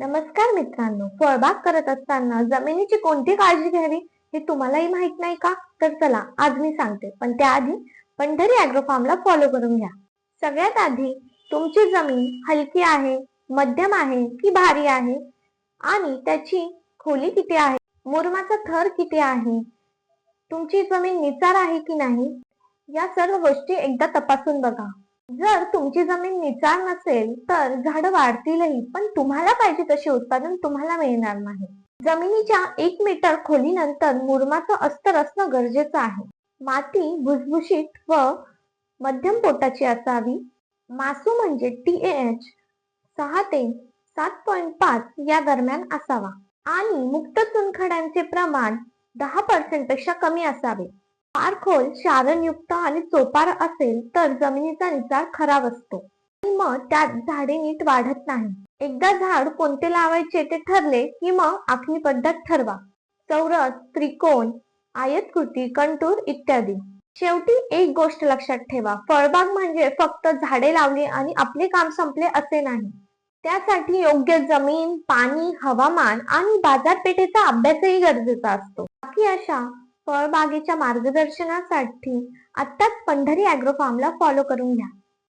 नमस्कार मित्रांनो फळबाग करत असताना जमिनीची कोणती काळजी घ्यावी हे तुम्हालाही माहीत नाही का? तर चला आज मी सांगते. पण त्याआधी पंढरी अॅग्रो फार्मला फॉलो करून घ्या. सगळ्यात आधी तुमची जमीन हलकी आहे मध्यम आहे की भारी आहे? आणि त्याची खोली किती आहे? मुरमाचा थर किती आहे? तुमची जमीन निचार आहे की नाही? या सर्व गोष्टी एकदा तपासून बघा. जर तुमची जमीन निचार नसेल तर झाडं वाढतीलही पण तुम्हाला पाहिजे तसे उत्पादन तुम्हाला मिळणार नाही. जमिनीच्या एक मीटर खोलीनंतर मुरमाचं अस्तर असणं गरजेचं आहे. माती भुसभुशीत व मध्यम पोटाची असावी. मासू म्हणजे टी एच सहा ते सात पॉईंट पाच या दरम्यान असावा. आणि मुक्त चुनखड्यांचे प्रमाण दहा पर्सेंटपेक्षा कमी असावे. फार खोल क्षारणयुक्त आणि चोपार असेल तर जमिनीचा निचार खराब असतो. आणि मग त्यात झाडे नीट वाढत नाही. एकदा झाड कोणते लावायचे ते ठरले की मग आखणी पद्धत ठरवा. चौरस त्रिकोण आयतकृती कंटूर इत्यादी. शेवटी एक गोष्ट लक्षात ठेवा. फळबाग म्हणजे फक्त झाडे लावली आणि आपले काम संपले असे नाही. त्यासाठी योग्य जमीन पाणी हवामान आणि बाजारपेठेचा अभ्यासही गरजेचा असतो. बाकी अशा फळबागेच्या मार्गदर्शनासाठी आत्ताच पंढरी अॅग्रो फार्मला फॉलो करून घ्या.